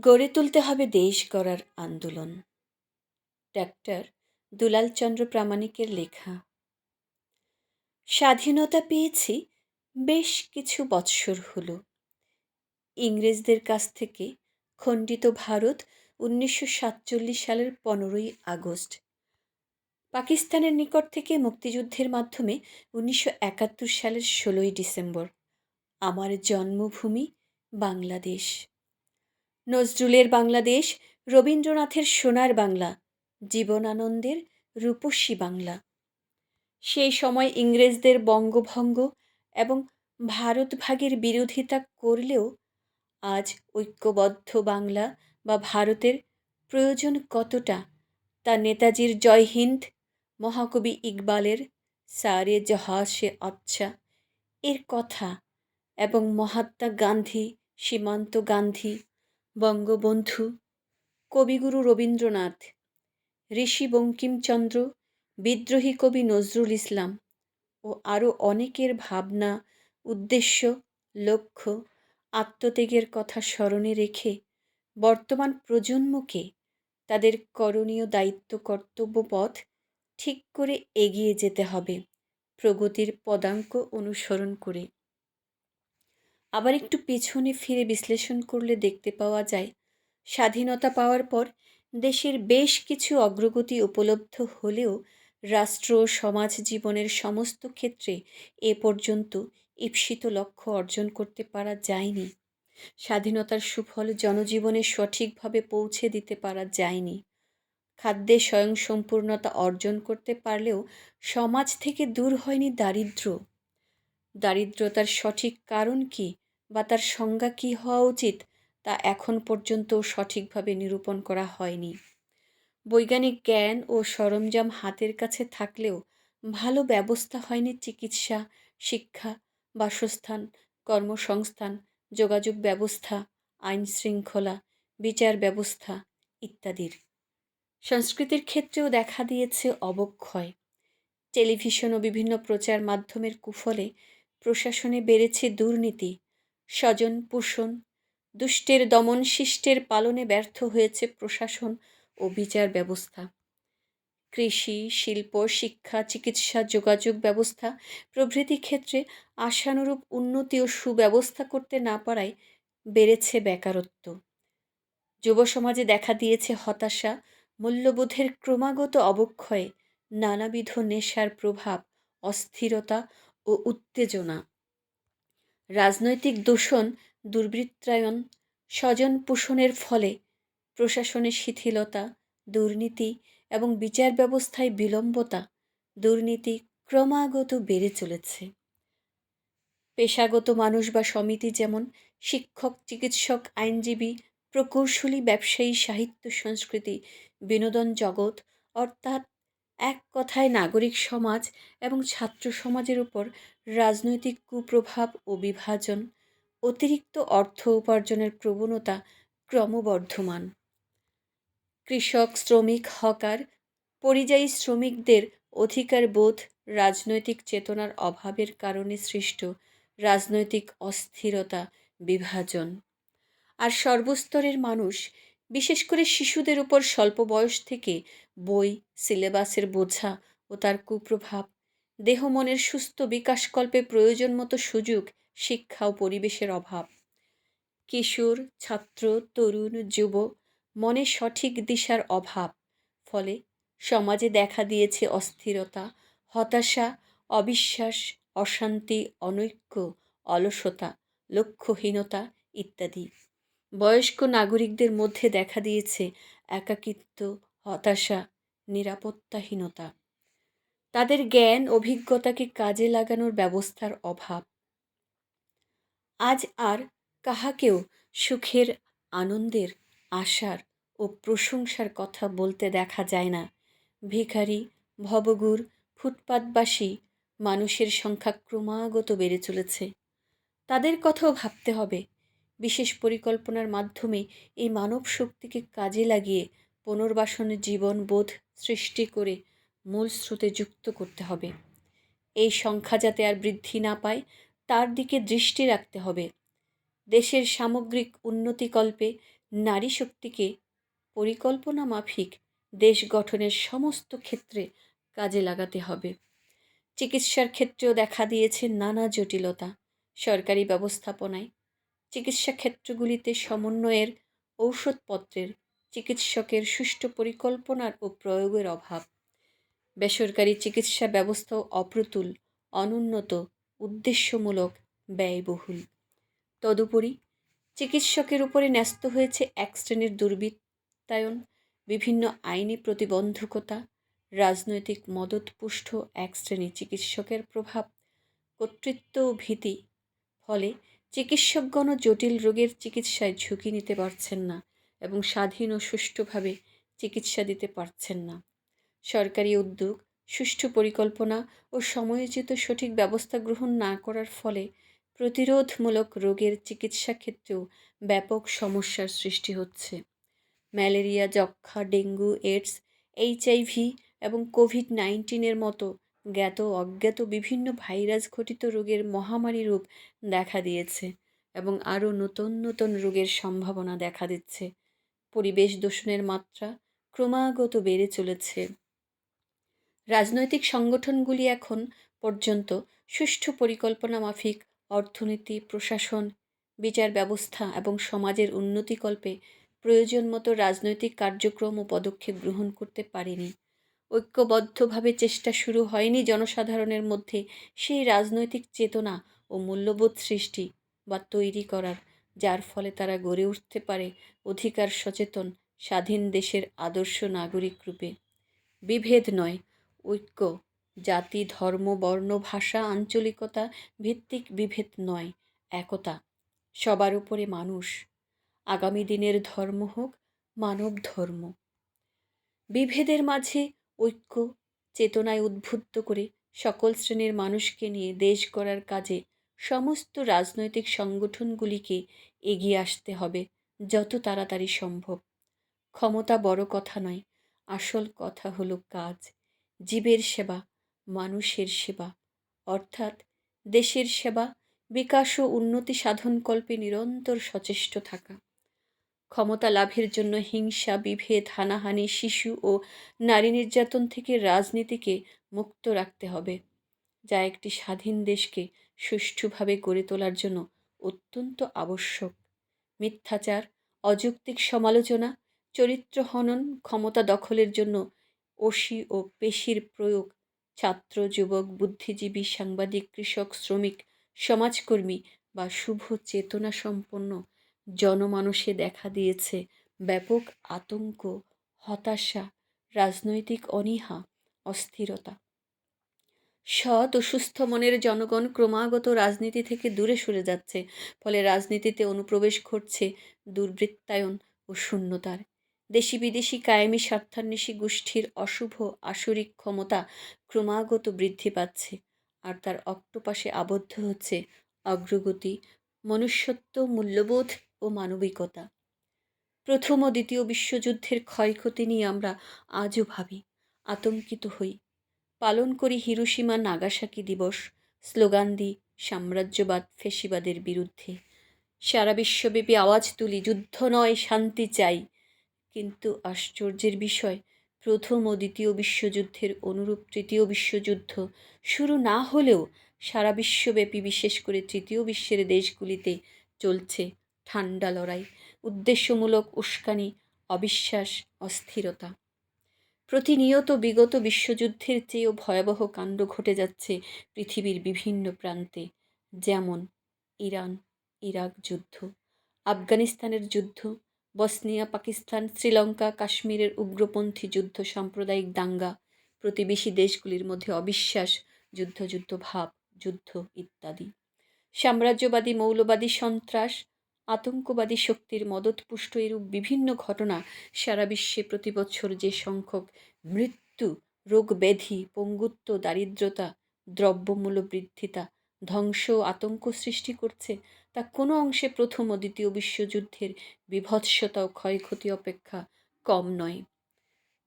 গড়ে তুলতে হবে দেশ গড়ার আন্দোলন। ডাক্তার দুলালচন্দ্র প্রামাণিকের লেখা। স্বাধীনতা পেয়েছি বেশ কিছু বৎসর হলো। ইংরেজদের কাছ থেকে খণ্ডিত ভারত উনিশশো সাতচল্লিশ সালের পনেরোই আগস্ট। পাকিস্তানের নিকট থেকে মুক্তিযুদ্ধের মাধ্যমে উনিশশো একাত্তর সালের ষোলোই ডিসেম্বর। আমার জন্মভূমি বাংলাদেশ। নজরুলের বাংলাদেশ, রবীন্দ্রনাথের সোনার বাংলা, জীবনানন্দের রূপসী বাংলা। সেই সময় ইংরেজদের বঙ্গভঙ্গ এবং ভারত ভাগের বিরোধিতা করলেও আজ ঐক্যবদ্ধ বাংলা বা ভারতের প্রয়োজন কতটা তা নেতাজির জয় হিন্দ, মহাকবি ইকবালের সারে জহাসে আচ্ছা এর কথা এবং মহাত্মা গান্ধী, সীমান্ত গান্ধী বঙ্গবন্ধু, কবিগুরু রবীন্দ্রনাথ, ঋষি বঙ্কিমচন্দ্র, বিদ্রোহী কবি নজরুল ইসলাম ও আরও অনেকের ভাবনা, উদ্দেশ্য, লক্ষ্য, আত্মত্যাগের কথা স্মরণে রেখে বর্তমান প্রজন্মকে তাদের করণীয় দায়িত্ব কর্তব্য পথ ঠিক করে এগিয়ে যেতে হবে প্রগতির পদাঙ্ক অনুসরণ করে। আবার একটু পেছনে ফিরে বিশ্লেষণ করলে দেখতে পাওয়া যায়, স্বাধীনতা পাওয়ার পর দেশের বেশ কিছু অগ্রগতি উপলব্ধ হলেও রাষ্ট্র, সমাজ জীবনের সমস্ত ক্ষেত্রে এ পর্যন্ত ঈপ্সিত লক্ষ্য অর্জন করতে পারা যায়নি। স্বাধীনতার সুফল জনজীবনে সঠিকভাবে পৌঁছে দিতে পারা যায়নি। খাদ্যে স্বয়ংসম্পূর্ণতা অর্জন করতে পারলেও সমাজ থেকে দূর হয়নি দারিদ্র দারিদ্রতার সঠিক কারণ কী? বা তার সংজ্ঞা কী হওয়া উচিত, তা এখন পর্যন্ত সঠিকভাবে নিরূপণ করা হয়নি। বৈজ্ঞানিক জ্ঞান ও সরঞ্জাম হাতের কাছে থাকলেও ভালো ব্যবস্থা হয়নি চিকিৎসা, শিক্ষা, বাসস্থান, কর্মসংস্থান, যোগাযোগ ব্যবস্থা আইন শৃঙ্খলা বিচার ব্যবস্থা ইত্যাদির। সংস্কৃতির ক্ষেত্রেও দেখা দিয়েছে অবক্ষয়। টেলিভিশন ও বিভিন্ন প্রচার মাধ্যমের কুফলে প্রশাসনে বেড়েছে দুর্নীতি স্বজন পোষণ দুষ্টের দমন শিষ্টের পালনে ব্যর্থ হয়েছে প্রশাসন ও বিচার ব্যবস্থা। কৃষি, শিল্প, শিক্ষা, চিকিৎসা, যোগাযোগ ব্যবস্থা প্রভৃতি ক্ষেত্রে আশানুরূপ উন্নতি ও সুব্যবস্থা করতে না পারায় বেড়েছে বেকারত্ব। যুব সমাজে দেখা দিয়েছে হতাশা, মূল্যবোধের ক্রমাগত অবক্ষয়ে নানাবিধ নেশার প্রভাব, অস্থিরতা ও উত্তেজনা। রাজনৈতিক দূষণ, দুর্বৃত্তায়ন স্বজন পোষণের ফলে প্রশাসনের শিথিলতা, দুর্নীতি এবং বিচার ব্যবস্থায় বিলম্বতা, দুর্নীতি ক্রমাগত বেড়ে চলেছে। পেশাগত মানুষ বা সমিতি যেমন শিক্ষক, চিকিৎসক, আইনজীবী, প্রকৌশলী, ব্যবসায়ী, সাহিত্য, সংস্কৃতি, বিনোদন জগৎ অর্থাৎ এক কথায় নাগরিক সমাজ এবং ছাত্র সমাজের উপর রাজনৈতিক কুপ্রভাব ও বিভাজন, অতিরিক্ত অর্থ উপার্জনের প্রবণতা ক্রমবর্ধমান। কৃষক, শ্রমিক, হকার, পরিযায়ী শ্রমিকদের অধিকার বোধ রাজনৈতিক চেতনার অভাবের কারণে সৃষ্ট রাজনৈতিক অস্থিরতা, বিভাজন। আর সর্বস্তরের মানুষ বিশেষ করে শিশুদের উপর স্বল্প বয়স থেকে বই, সিলেবাসের বোঝা ও তার কুপ্রভাব। দেহ মনের সুস্থ বিকাশকল্পে প্রয়োজন মতো সুযোগ, শিক্ষা ও পরিবেশের অভাব। কিশোর, ছাত্র, তরুণ যুব মনে সঠিক দিশার অভাব। ফলে সমাজে দেখা দিয়েছে অস্থিরতা, হতাশা, অবিশ্বাস, অশান্তি, অনৈক্য, অলসতা, লক্ষ্যহীনতা ইত্যাদি। বয়স্ক নাগরিকদের মধ্যে দেখা দিয়েছে একাকিত্ব, হতাশা, নিরাপত্তাহীনতা। তাদের জ্ঞান, অভিজ্ঞতাকে কাজে লাগানোর ব্যবস্থার অভাব। আজ আর কাহাকেও সুখের, আনন্দের, আশার ও প্রশংসার কথা বলতে দেখা যায় না। ভিখারি ভবগুর ফুটপাতবাসী মানুষের সংখ্যা ক্রমাগত বেড়ে চলেছে। তাদের কথাও ভাবতে হবে বিশেষ পরিকল্পনার মাধ্যমে এই মানব শক্তিকে কাজে লাগিয়ে পুনর্বাসনের জীবনবোধ সৃষ্টি করে মূল স্রোতে যুক্ত করতে হবে। এই সংখ্যা যাতে আর বৃদ্ধি না পায়, তার দিকে দৃষ্টি রাখতে হবে। দেশের সামগ্রিক উন্নতিকল্পে নারী শক্তিকে পরিকল্পনা মাফিক দেশ গঠনের সমস্ত ক্ষেত্রে কাজে লাগাতে হবে। চিকিৎসার ক্ষেত্রেও দেখা দিয়েছে নানা জটিলতা। সরকারি ব্যবস্থাপনায় চিকিৎসা ক্ষেত্রগুলিতে সমন্বয়ের ঔষধপত্রের চিকিৎসকের সুষ্ঠু পরিকল্পনার ও প্রয়োগের অভাব। বেসরকারি চিকিৎসা ব্যবস্থাও অপ্রতুল, অনুন্নত, উদ্দেশ্যমূলক, ব্যয়বহুল। তদুপরি চিকিৎসকের উপরে ন্যস্ত হয়েছে এক শ্রেণির দুর্বৃত্তায়ন, বিভিন্ন আইনি প্রতিবন্ধকতা, রাজনৈতিক মদতপুষ্ট এক শ্রেণি চিকিৎসকের প্রভাব কর্তৃত্ব ও ভীতি ফলে চিকিৎসকগণও জটিল রোগের চিকিৎসায় ঝুঁকি নিতে পারছেন না এবং স্বাধীন ও সুষ্ঠুভাবে চিকিৎসা দিতে পারছেন না। সরকারি উদ্যোগ, সুষ্ঠু পরিকল্পনা ও সময়োচিত সঠিক ব্যবস্থা গ্রহণ না করার ফলে প্রতিরোধমূলক রোগের চিকিৎসা ক্ষেত্রেও ব্যাপক সমস্যার সৃষ্টি হচ্ছে। ম্যালেরিয়া যক্ষা ডেঙ্গু এইডস এইচআইভি এবং কোভিড নাইন্টিনের মতো জ্ঞাত অজ্ঞাত বিভিন্ন ভাইরাস ঘটিত রোগের মহামারী রূপ দেখা দিয়েছে এবং আরও নতুন নতুন রোগের সম্ভাবনা দেখা দিচ্ছে। পরিবেশ দূষণের মাত্রা ক্রমাগত বেড়ে চলেছে। রাজনৈতিক সংগঠনগুলি এখন পর্যন্ত সুষ্ঠু পরিকল্পনা মাফিক, অর্থনীতি, প্রশাসন, বিচার ব্যবস্থা এবং সমাজের উন্নতিকল্পে প্রয়োজন মতো রাজনৈতিক কার্যক্রম ও পদক্ষেপ গ্রহণ করতে পারেনি। ঐক্যবদ্ধভাবে চেষ্টা শুরু হয়নি জনসাধারণের মধ্যে সেই রাজনৈতিক চেতনা ও মূল্যবোধ সৃষ্টি বা তৈরি করার, যার ফলে তারা গড়ে উঠতে পারে অধিকার সচেতন, স্বাধীন দেশের আদর্শ নাগরিক রূপে। বিভেদ নয়, ঐক্য, জাতি, ধর্ম, বর্ণ, ভাষা, আঞ্চলিকতা ভিত্তিক বিভেদ নয়, একতা, সবার উপরে মানুষ। আগামী দিনের ধর্ম হোক মানব ধর্ম বিভেদের মাঝে ঐক্য, চেতনায় উদ্বুদ্ধ করে সকল শ্রেণির মানুষকে নিয়ে দেশ গড়ার কাজে সমস্ত রাজনৈতিক সংগঠনগুলিকে এগিয়ে আসতে হবে যত তাড়াতাড়ি সম্ভব। ক্ষমতা বড় কথা নয়, আসল কথা হলো কাজ। জীবের সেবা, মানুষের সেবা। অর্থাৎ দেশের সেবা, বিকাশ ও উন্নতি সাধনকল্পে নিরন্তর সচেষ্ট থাকা। ক্ষমতা লাভের জন্য হিংসা, বিভেদ, হানাহানি, শিশু ও নারী নির্যাতন থেকে রাজনীতিকে মুক্ত রাখতে হবে, যা একটি স্বাধীন দেশকে সুষ্ঠুভাবে গড়ে তোলার জন্য অত্যন্ত আবশ্যক। মিথ্যাচার, অযৌক্তিক সমালোচনা, চরিত্র হনন, ক্ষমতা দখলের জন্য অসি ও পেশির প্রয়োগ, ছাত্র, যুবক, বুদ্ধিজীবী, সাংবাদিক, কৃষক, শ্রমিক, সমাজকর্মী বা শুভ চেতনা সম্পন্ন জনমানসে দেখা দিয়েছে ব্যাপক আতঙ্ক, হতাশা, রাজনৈতিক অনীহা, অস্থিরতা। সৎ ও সুস্থ মনের জনগণ ক্রমাগত রাজনীতি থেকে দূরে সরে যাচ্ছে, ফলে রাজনীতিতে অনুপ্রবেশ ঘটছে দুর্বৃত্তায়ন ও শূন্যতার। দেশি বিদেশি কায়েমি স্বার্থান্বেষী গোষ্ঠীর অশুভ আসরিক ক্ষমতা ক্রমাগত বৃদ্ধি পাচ্ছে, আর তার অক্টোপাশে আবদ্ধ হচ্ছে অগ্রগতি, মনুষ্যত্ব মূল্যবোধ ও মানবিকতা। প্রথম ও দ্বিতীয় বিশ্বযুদ্ধের ক্ষয়ক্ষতি নিয়ে আমরা আজও ভাবি, আতঙ্কিত হই। পালন করি হিরোসীমা নাগাসাকি দিবস, স্লোগান দিই সাম্রাজ্যবাদ ফেসিবাদের বিরুদ্ধে। সারা বিশ্বব্যাপী আওয়াজ তুলি, যুদ্ধ নয়, শান্তি চাই। কিন্তু আশ্চর্যের বিষয়, প্রথম ও দ্বিতীয় বিশ্বযুদ্ধের অনুরূপ তৃতীয় বিশ্বযুদ্ধ শুরু না হলেও সারা বিশ্বব্যাপী, বিশেষ করে তৃতীয় বিশ্বের দেশগুলিতে চলছে ঠান্ডা লড়াই, উদ্দেশ্যমূলক উস্কানি, অবিশ্বাস, অস্থিরতা। প্রতিনিয়ত বিগত বিশ্বযুদ্ধের চেয়েও ভয়াবহ কাণ্ড ঘটে যাচ্ছে পৃথিবীর বিভিন্ন প্রান্তে, যেমন ইরান, ইরাক যুদ্ধ, আফগানিস্তানের যুদ্ধ, বসনিয়া, পাকিস্তান, শ্রীলঙ্কা, কাশ্মীরের উগ্রপন্থী যুদ্ধ, সাম্প্রদায়িক দাঙ্গা, প্রতিবেশী দেশগুলির মধ্যে অবিশ্বাস যুদ্ধ যুদ্ধ ভাব, যুদ্ধ ইত্যাদি। সাম্রাজ্যবাদী, মৌলবাদী সন্ত্রাস আতঙ্কবাদী শক্তির মদতপুষ্ট এরূপ বিভিন্ন ঘটনা সারা বিশ্বে প্রতি বছর যে সংখ্যক মৃত্যু, রোগ ব্যাধি, পঙ্গুত্ব, দারিদ্রতা, দ্রব্যমূল্য বৃদ্ধিতা ধ্বংস আতঙ্ক সৃষ্টি করছে, তা কোনো অংশে প্রথম ও দ্বিতীয় বিশ্বযুদ্ধের বিভৎসতা ও ক্ষয়ক্ষতি অপেক্ষা কম নয়।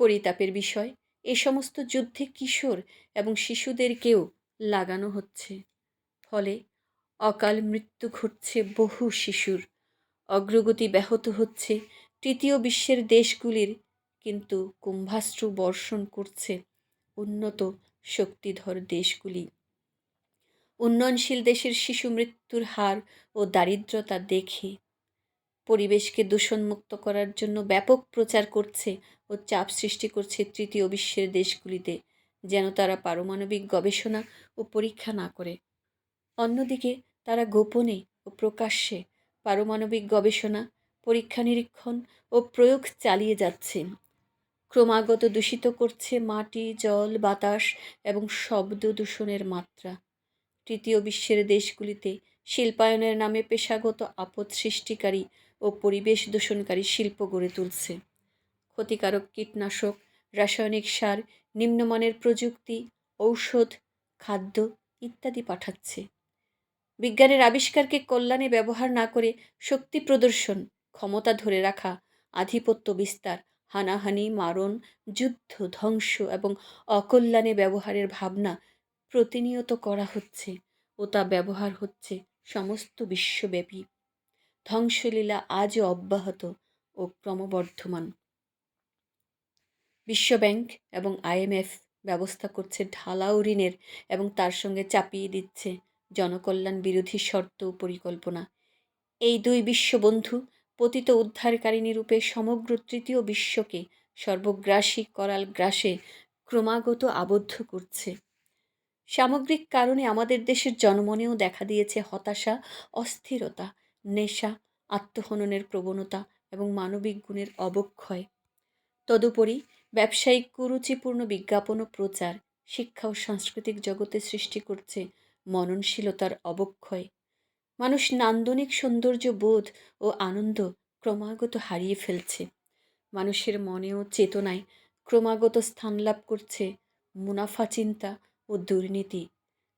পরিতাপের বিষয়, এ সমস্ত যুদ্ধে কিশোর এবং শিশুদেরকেও লাগানো হচ্ছে। ফলে অকাল মৃত্যু ঘটছে বহু শিশুর। অগ্রগতি ব্যাহত হচ্ছে তৃতীয় বিশ্বের দেশগুলির, কিন্তু কুম্ভাশ্রু বর্ষণ করছে উন্নত শক্তিধর দেশগুলি। উন্নয়নশীল দেশের শিশু মৃত্যুর হার ও দারিদ্রতা দেখে পরিবেশকে দূষণমুক্ত করার জন্য ব্যাপক প্রচার করছে ও চাপ সৃষ্টি করছে তৃতীয় বিশ্বের দেশগুলিতে, যেন তারা পারমাণবিক গবেষণা ও পরীক্ষা না করে। অন্যদিকে, তারা গোপনে ও প্রকাশ্যে পারমাণবিক গবেষণা, পরীক্ষা নিরীক্ষণ ও প্রয়োগ চালিয়ে যাচ্ছে ক্রমাগত দূষিত করছে মাটি, জল, বাতাস এবং শব্দ দূষণের মাত্রা। তৃতীয় বিশ্বের দেশগুলিতে শিল্পায়নের নামে পেশাগত আপদ সৃষ্টিকারী ও পরিবেশ দূষণকারী শিল্প গড়ে তুলছে। ক্ষতিকারক কীটনাশক, রাসায়নিক সার, নিম্নমানের প্রযুক্তি, ঔষধ, খাদ্য ইত্যাদি পাঠাচ্ছে। বিজ্ঞানের আবিষ্কারকে কল্যাণে ব্যবহার না করে শক্তি প্রদর্শন, ক্ষমতা ধরে রাখা, আধিপত্য বিস্তার, হানাহানি, মারণ, যুদ্ধ, ধ্বংস এবং অকল্যাণে ব্যবহারের ভাবনা প্রতিনিয়ত করা হচ্ছে ও তা ব্যবহার হচ্ছে সমস্ত বিশ্বব্যাপী। ধ্বংসলীলা আজও অব্যাহত ও ক্রমবর্ধমান। বিশ্বব্যাংক এবং আইএমএফ ব্যবস্থা করছে ঢালাও ঋণের এবং তার সঙ্গে চাপিয়ে দিচ্ছে জনকল্যাণ বিরোধী শর্ত পরিকল্পনা। এই দুই বিশ্ববন্ধু পতিত উদ্ধারকারিণী রূপে সমগ্র তৃতীয় বিশ্বকে সর্বগ্রাসী করাল গ্রাসে ক্রমাগত আবদ্ধ করছে। সামগ্রিক কারণে আমাদের দেশের জনমনেও দেখা দিয়েছে হতাশা, অস্থিরতা, নেশা, আত্মহননের প্রবণতা এবং মানবিক গুণের অবক্ষয়। তদুপরি ব্যবসায়িক কুরুচিপূর্ণ বিজ্ঞাপন ও প্রচার শিক্ষা ও সাংস্কৃতিক জগতে সৃষ্টি করছে মননশীলতার অবক্ষয়। মানুষ নান্দনিক সৌন্দর্য বোধ ও আনন্দ ক্রমাগত হারিয়ে ফেলছে। মানুষের মনে ও চেতনায় ক্রমাগত স্থান লাভ করছে মুনাফা চিন্তা ও দুর্নীতি।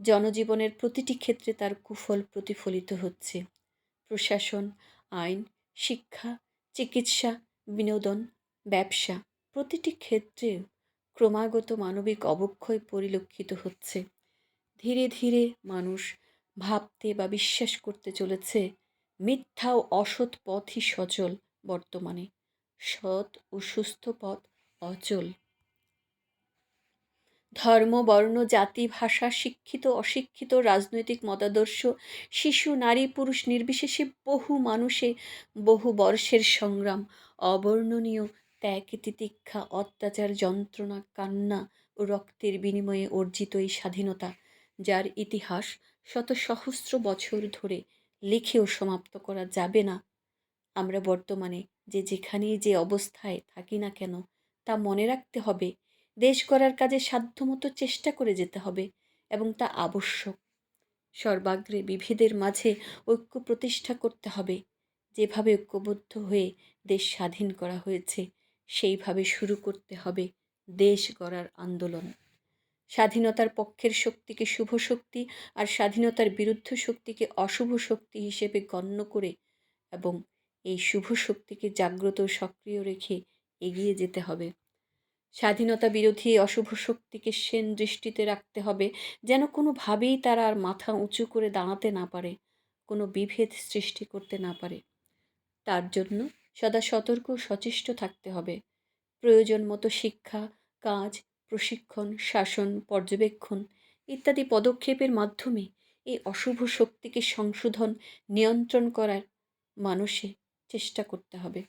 জনজীবনের প্রতিটি ক্ষেত্রে তার কুফল প্রতিফলিত হচ্ছে। প্রশাসন, আইন, শিক্ষা, চিকিৎসা, বিনোদন, ব্যবসা প্রতিটি ক্ষেত্রে ক্রমাগত মানবিক অবক্ষয় পরিলক্ষিত হচ্ছে। ধীরে ধীরে মানুষ ভাবতে বা বিশ্বাস করতে চলেছে, মিথ্যা ও অসৎ পথই সচল বর্তমানে। সৎ ও সুস্থ পথ অচল। ধর্ম, বর্ণ, জাতি, ভাষা, শিক্ষিত, অশিক্ষিত, রাজনৈতিক মতাদর্শ, শিশু, নারী, পুরুষ, নির্বিশেষে বহু মানুষে বহু বর্ষের সংগ্রাম, অবর্ণনীয় ত্যাগ, তিতিক্ষা, অত্যাচার, যন্ত্রণা, কান্না ও রক্তের বিনিময়ে অর্জিত এই স্বাধীনতা যার ইতিহাস শত সহস্র বছর ধরে লিখেও সমাপ্ত করা যাবে না। আমরা বর্তমানে যে যেখানেই যে অবস্থায় থাকি না কেন, তা মনে রাখতে হবে, দেশ গড়ার কাজে সাধ্যমতো চেষ্টা করে যেতে হবে এবং তা আবশ্যক। সর্বাগ্রে বিভেদের মাঝে ঐক্য প্রতিষ্ঠা করতে হবে। যেভাবে ঐক্যবদ্ধ হয়ে দেশ স্বাধীন করা হয়েছে, সেইভাবে শুরু করতে হবে দেশ গড়ার আন্দোলন। স্বাধীনতার পক্ষের শক্তিকে শুভ শক্তি আর স্বাধীনতার বিরুদ্ধ শক্তিকে অশুভ শক্তি হিসেবে গণ্য করে এবং এই শুভ শক্তিকে জাগ্রত সক্রিয় রেখে এগিয়ে যেতে হবে। স্বাধীনতা বিরোধী অশুভ শক্তিকে সেন দৃষ্টিতে রাখতে হবে, যেন কোনোভাবেই তারা আর মাথা উঁচু করে দাঁড়াতে না পারে, কোনো বিভেদ সৃষ্টি করতে না পারে। তার জন্য সদা সতর্ক সচেষ্ট থাকতে হবে। প্রয়োজন মতো শিক্ষা, কাজ প্রশিক্ষণ, শাসন, পর্যবেক্ষণ ইত্যাদি পদক্ষেপের মাধ্যমে এই অশুভ শক্তিকে সংশোধন, নিয়ন্ত্রণ করার মানুষে চেষ্টা করতে হবে।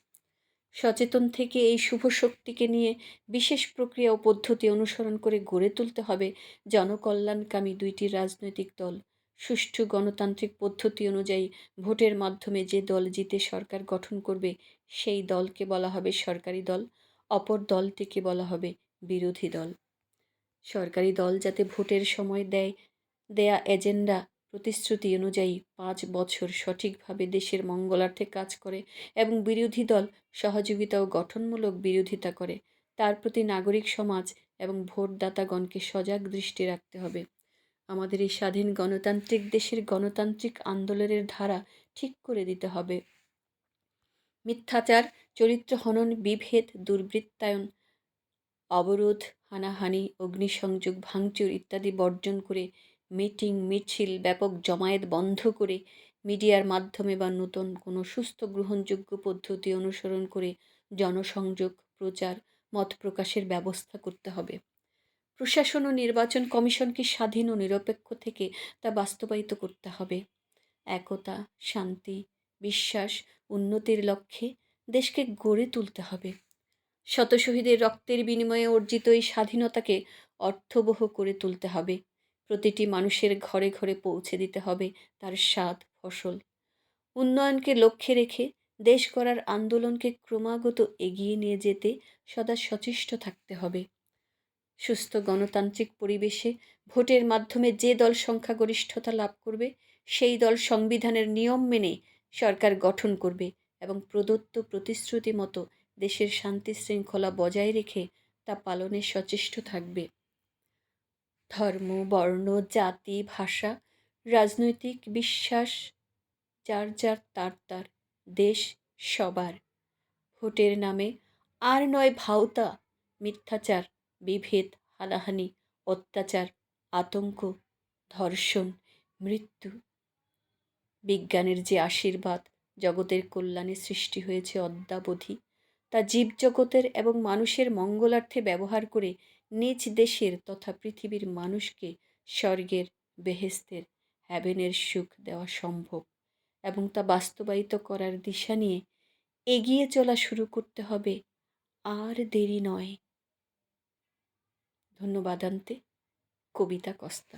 সচেতন থেকে এই শুভ শক্তিকে নিয়ে বিশেষ প্রক্রিয়া ও পদ্ধতি অনুসরণ করে গড়ে তুলতে হবে জনকল্যাণকামী দুইটি রাজনৈতিক দল। সুষ্ঠু গণতান্ত্রিক পদ্ধতি অনুযায়ী ভোটের মাধ্যমে যে দল জিতে সরকার গঠন করবে সেই দলকে বলা হবে সরকারি দল, অপর দলটিকে বলা হবে বিরোধী দল। সরকারি দল যাতে ভোটের সময় দেয়, দেয়া এজেন্ডা প্রতিশ্রুতি অনুযায়ী পাঁচ বছর সঠিকভাবে দেশের মঙ্গলার্থে কাজ করে এবং বিরোধী দল সহযোগিতা ও গঠনমূলক বিরোধিতা করে, তার প্রতি নাগরিক সমাজ এবং ভোটদাতাগণকে সজাগ দৃষ্টি রাখতে হবে। আমাদের এই স্বাধীন গণতান্ত্রিক দেশের গণতান্ত্রিক আন্দোলনের ধারা ঠিক করে দিতে হবে। মিথ্যাচার, চরিত্র হনন, বিভেদ, দুর্বৃত্তায়ন অবরোধ, হানাহানি, অগ্নিসংযোগ, ভাঙচুর ইত্যাদি বর্জন করে মিটিং, মিছিল ব্যাপক জমায়েত বন্ধ করে মিডিয়ার মাধ্যমে বা নতুন কোনো সুস্থ গ্রহণযোগ্য পদ্ধতি অনুসরণ করে জনসংযোগ, প্রচার, মত প্রকাশের ব্যবস্থা করতে হবে। প্রশাসন ও নির্বাচন কমিশনকে স্বাধীন ও নিরপেক্ষ থেকে তা বাস্তবায়িত করতে হবে। একতা, শান্তি, বিশ্বাস, উন্নতির লক্ষ্যে দেশকে গড়ে তুলতে হবে। শত শহীদের রক্তের বিনিময়ে অর্জিত এই স্বাধীনতাকে অর্থবহ করে তুলতে হবে। প্রতিটি মানুষের ঘরে ঘরে পৌঁছে দিতে হবে তার স্বাদ, ফসল। উন্নয়নকে লক্ষ্যে রেখে দেশ গড়ার আন্দোলনকে ক্রমাগত এগিয়ে নিয়ে যেতে সদা সচেষ্ট থাকতে হবে। সুস্থ গণতান্ত্রিক পরিবেশে ভোটের মাধ্যমে যে দল সংখ্যাগরিষ্ঠতা লাভ করবে, সেই দল সংবিধানের নিয়ম মেনে সরকার গঠন করবে এবং প্রদত্ত প্রতিশ্রুতি মতো দেশের শান্তি শৃঙ্খলা বজায় রেখে তা পালনে সচেষ্ট থাকবে। ধর্ম, বর্ণ, জাতি, ভাষা, রাজনৈতিক বিশ্বাস, যার যার তার তার, দেশ সবার। ভোটের নামে আর নয় ভাওতা, মিথ্যাচার, বিভেদ, হানাহানি, অত্যাচার, আতঙ্ক, ধর্ষণ, মৃত্যু। বিজ্ঞানের যে আশীর্বাদ, জগতের কল্যাণে সৃষ্টি হয়েছে অদ্যাবধি। তা জীবজগতের এবং মানুষের মঙ্গলার্থে ব্যবহার করে নিজ দেশের তথা পৃথিবীর মানুষকে স্বর্গের বেহেস্তের হ্যাভেনের সুখ দেওয়া সম্ভব এবং তা বাস্তবায়িত করার দিশা নিয়ে এগিয়ে চলা শুরু করতে হবে। আর দেরি নয়। ধন্যবাদ আনতে কবিতা কস্তা।